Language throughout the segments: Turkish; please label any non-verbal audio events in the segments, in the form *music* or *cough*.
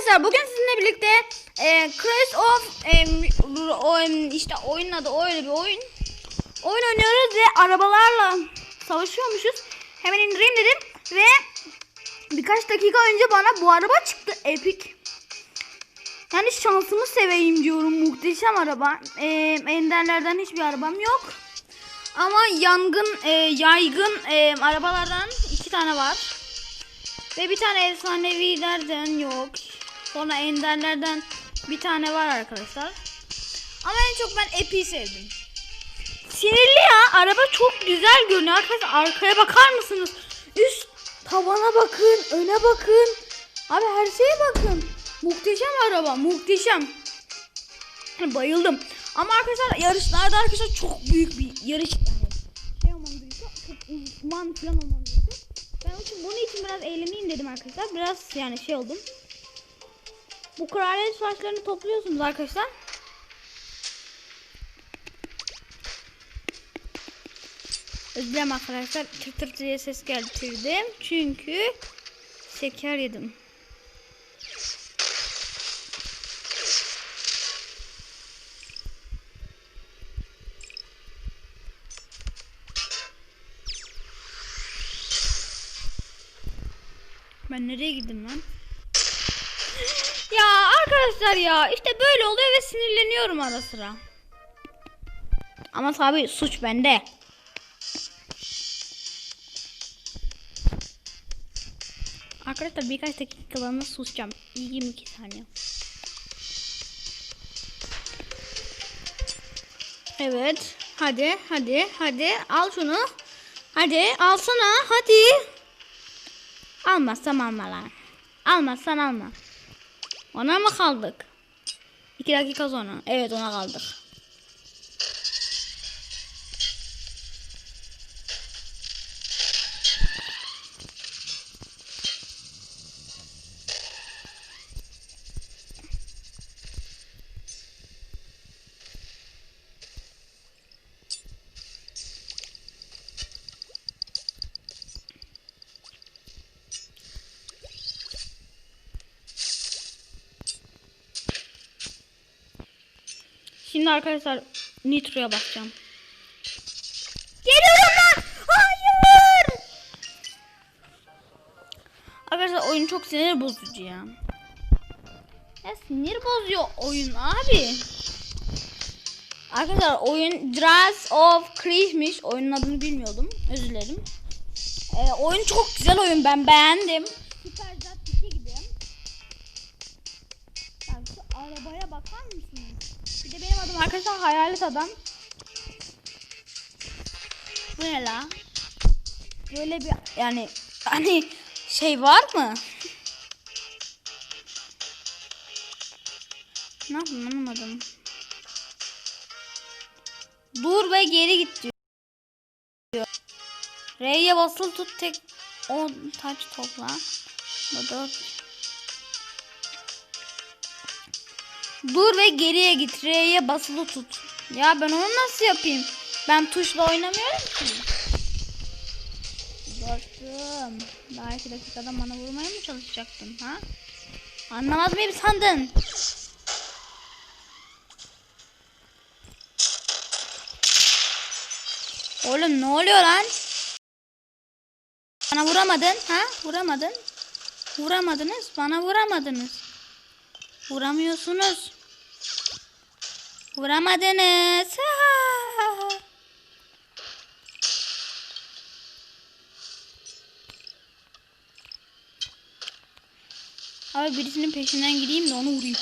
arkadaşlar bugün sizinle birlikte e, Crash of e, o, işte oyunun adı öyle bir oyun. Oyun oynuyoruz ve arabalarla savaşıyormuşuz. Hemen indireyim dedim ve birkaç dakika önce bana bu araba çıktı. Epic. Yani şansımı seveyim diyorum. Muhteşem araba. E, enderlerden hiçbir arabam yok. Ama yangın, e, yaygın e, arabalardan iki tane var. Ve bir tane efsanevilerden yok. Sonra enderlerden bir tane var arkadaşlar. Ama en çok ben Epi'yi sevdim. Sinirli ya. Araba çok güzel görünüyor. Arkadaşlar arkaya bakar mısınız? Üst tavana bakın. Öne bakın. Abi her şeye bakın. Muhteşem araba. Muhteşem. Bayıldım. Ama arkadaşlar yarışlarda arkadaşlar çok büyük bir yarış yani. Şey olmam gerekiyor. Çok uzman falan olmam. Ben için bunun için biraz eğleneyim dedim arkadaşlar. Biraz yani şey oldum. Bu kraliyet saçlarını topluyorsunuz arkadaşlar. Dilerim arkadaşlar. Tır diye ses getirdim. Çünkü şeker yedim. Ben nereye gittim lan? Arkadaşlar ya işte böyle oluyor ve sinirleniyorum ara sıra. Ama tabii suç bende. Arkadaşlar birkaç dakikalığına susacağım. 22 saniye. Evet. Hadi hadi hadi al şunu. Hadi alsana hadi. Almazsam alma lan. Almazsan alma. Ona mı kaldık? 2 dakika sonra. Evet ona kaldık. Şimdi arkadaşlar Nitro'ya bakacağım. Geliyorum lan! Hayır! Arkadaşlar oyun çok sinir bozucu ya. Ya sinir bozuyor oyun abi. Arkadaşlar oyun Dress of Christmas oyunun adını bilmiyordum. Özür dilerim. Ee, oyun çok güzel oyun ben beğendim. Süper Zat 2 gibi. Yani şu arabaya bakar mısınız? Adım arkadaşlar Hayalet Adam. Bu ne la? Böyle bir yani hani şey var mı? Ne yapayım anlamadım. Dur ve geri git diyor. R'ye basılı tut tek 10 taç topla. Bu 4 Dur ve geriye git. R'ye basılı tut. Ya ben onu nasıl yapayım? Ben tuşla oynamıyorum ki. Dostum. Daha iki dakikada bana vurmaya mı çalışacaktın ha? Anlamaz mıyım sandın? Oğlum ne oluyor lan? Bana vuramadın ha? Vuramadın. Vuramadınız. Bana vuramadınız. Vuramıyorsunuz. Vuramadınız. Ha! Abi birisinin peşinden gideyim de onu vurayım.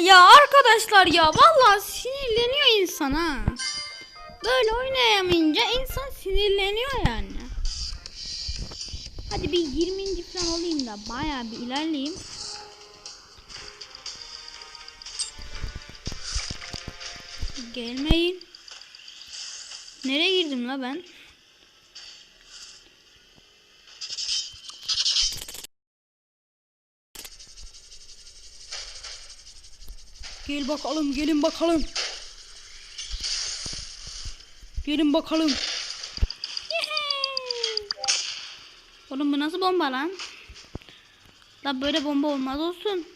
Ya arkadaşlar ya vallahi sinirleniyor insan ha. Böyle oynayamayınca insan sinirleniyor yani. Hadi bir 20. falan olayım da bayağı bir ilerleyeyim. Gelmeyin. Nereye girdim la ben? Gel bakalım, gelin bakalım. Gelin bakalım. Oğlum bu nasıl bomba lan? La böyle bomba olmaz olsun.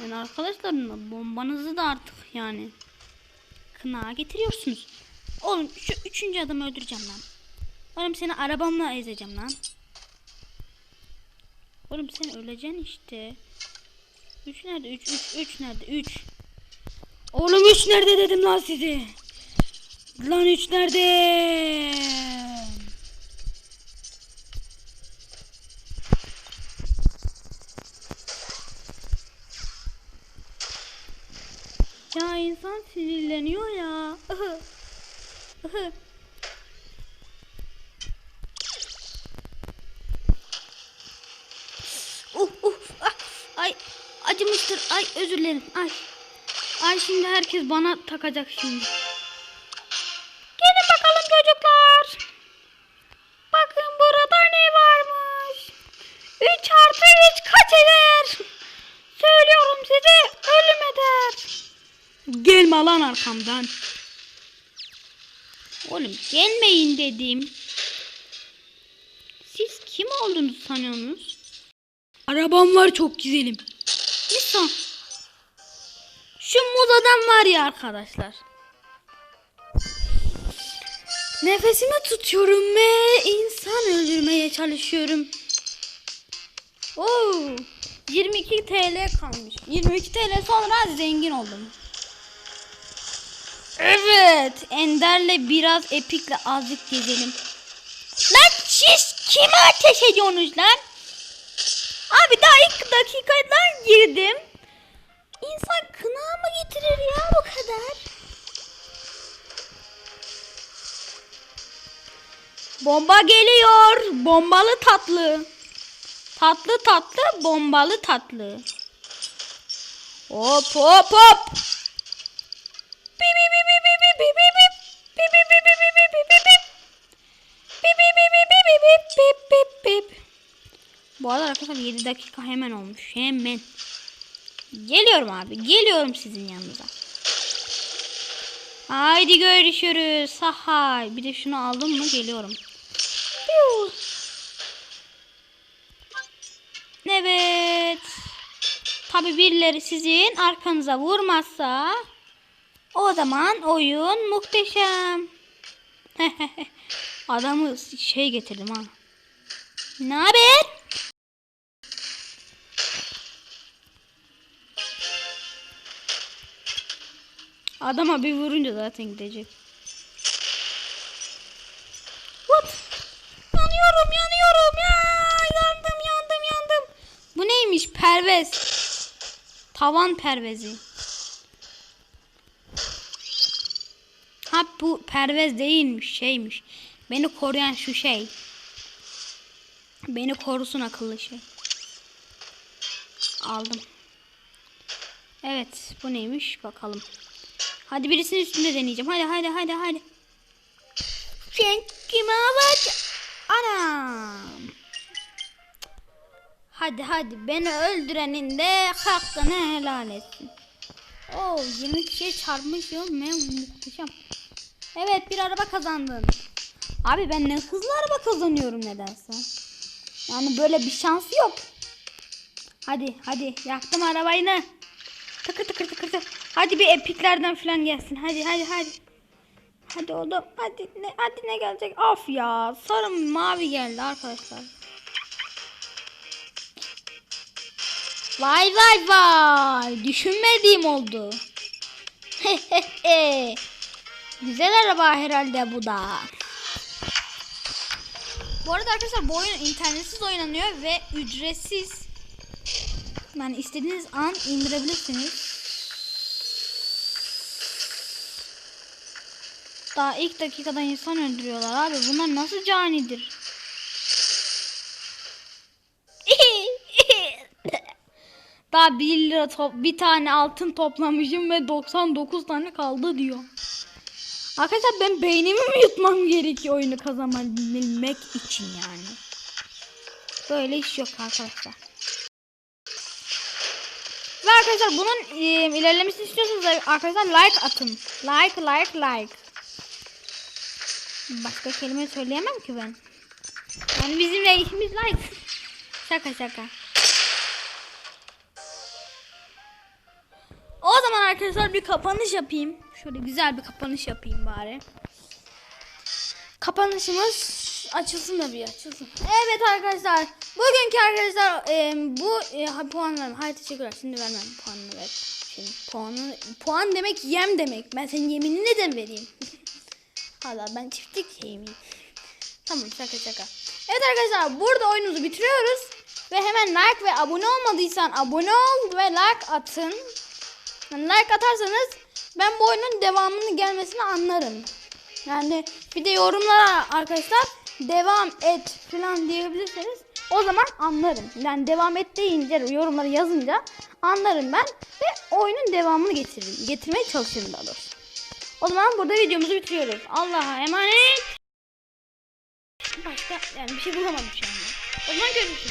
Yani arkadaşlar bombanızı da artık yani kına getiriyorsunuz. Oğlum şu üçüncü adamı öldüreceğim lan. Oğlum seni arabamla ezeceğim lan. Oğlum sen öleceksin işte. Üç nerede? Üç, üç, üç nerede? Üç. Oğlum üç nerede dedim lan size. Lan üç nerede? Ya insan sinirleniyor ya. uh, uh, ah, ay acımıştır. Ay özür dilerim. Ay. Ay şimdi herkes bana takacak şimdi. Arkamdan. Oğlum gelmeyin dedim. Siz kim olduğunuzu sanıyorsunuz? Arabam var çok güzelim. Lütfen. Şu muz adam var ya arkadaşlar. Nefesimi tutuyorum ve insan öldürmeye çalışıyorum. Oo, 22 TL kalmış. 22 TL sonra zengin oldum. Evet, Ender'le biraz epikle azıcık gezelim. Lan siz kime ateş ediyorsunuz lan? Abi daha ilk dakikadan girdim. İnsan kına mı getirir ya bu kadar? Bomba geliyor. Bombalı tatlı. Tatlı tatlı bombalı tatlı. Hop hop hop. Bu arada arkadaşlar 7 dakika hemen olmuş. Hemen. Geliyorum abi. Geliyorum sizin yanınıza. Haydi görüşürüz. Sahay. Bir de şunu aldım mı geliyorum. Evet. Tabi birileri sizin arkanıza vurmazsa o zaman oyun muhteşem. *laughs* Adamı şey getirdim ha. Ne haber? Adama bir vurunca zaten gidecek. What? Yanıyorum yanıyorum ya. Yandım yandım yandım. Bu neymiş? Pervez. Tavan pervezi. Ha bu pervez değilmiş şeymiş. Beni koruyan şu şey. Beni korusun akıllı şey. Aldım. Evet bu neymiş bakalım. Hadi birisinin üstünde deneyeceğim. Hadi hadi hadi hadi. Kime bak? Anam. Hadi hadi beni öldürenin de hakkını helal etsin. Oo 20 kişiye çarpmışım ne muhteşem. Evet bir araba kazandın. Abi ben ne hızlı araba kazanıyorum nedense. Yani böyle bir şans yok. Hadi hadi yaktım arabayı. Tıkır tıkır tıkır tıkır. Hadi bir epiklerden falan gelsin. Hadi hadi hadi. Hadi oğlum hadi ne, hadi ne gelecek? Of ya sarı mavi geldi arkadaşlar. Vay vay vay. Düşünmediğim oldu. *laughs* Güzel araba herhalde bu da. Bu arada arkadaşlar bu oyun internetsiz oynanıyor ve ücretsiz. Yani istediğiniz an indirebilirsiniz. Daha ilk dakikada insan öldürüyorlar abi. Bunlar nasıl canidir? *laughs* Daha 1 lira top, bir tane altın toplamışım ve 99 tane kaldı diyor. Arkadaşlar ben beynimi mi yutmam gerekiyor oyunu kazanabilmek için yani. Böyle iş yok arkadaşlar. Ve arkadaşlar bunun e, ilerlemesini istiyorsanız arkadaşlar like atın. Like like like. Başka kelime söyleyemem ki ben. Yani bizim reisimiz like. Şaka şaka. O zaman arkadaşlar bir kapanış yapayım. Şöyle güzel bir kapanış yapayım bari. Kapanışımız açılsın da bir açılsın. Evet arkadaşlar. Bugünkü arkadaşlar e, bu e, puanlarım. Hayır teşekkürler. Şimdi vermem puanını ver. Şimdi puanı, puan demek yem demek. Ben senin yeminini neden vereyim? *laughs* Hala ben çiftlik şeyim. Tamam şaka şaka. Evet arkadaşlar burada oyunumuzu bitiriyoruz. Ve hemen like ve abone olmadıysan abone ol ve like atın. Yani like atarsanız ben bu oyunun devamının gelmesini anlarım. Yani bir de yorumlara arkadaşlar devam et falan diyebilirseniz o zaman anlarım. Yani devam et deyince yorumları yazınca anlarım ben ve oyunun devamını getiririm. Getirmeye çalışırım daha doğrusu. O zaman burada videomuzu bitiriyoruz. Allah'a emanet. Başka yani bir şey bulamadım şu anda. O zaman görüşürüz.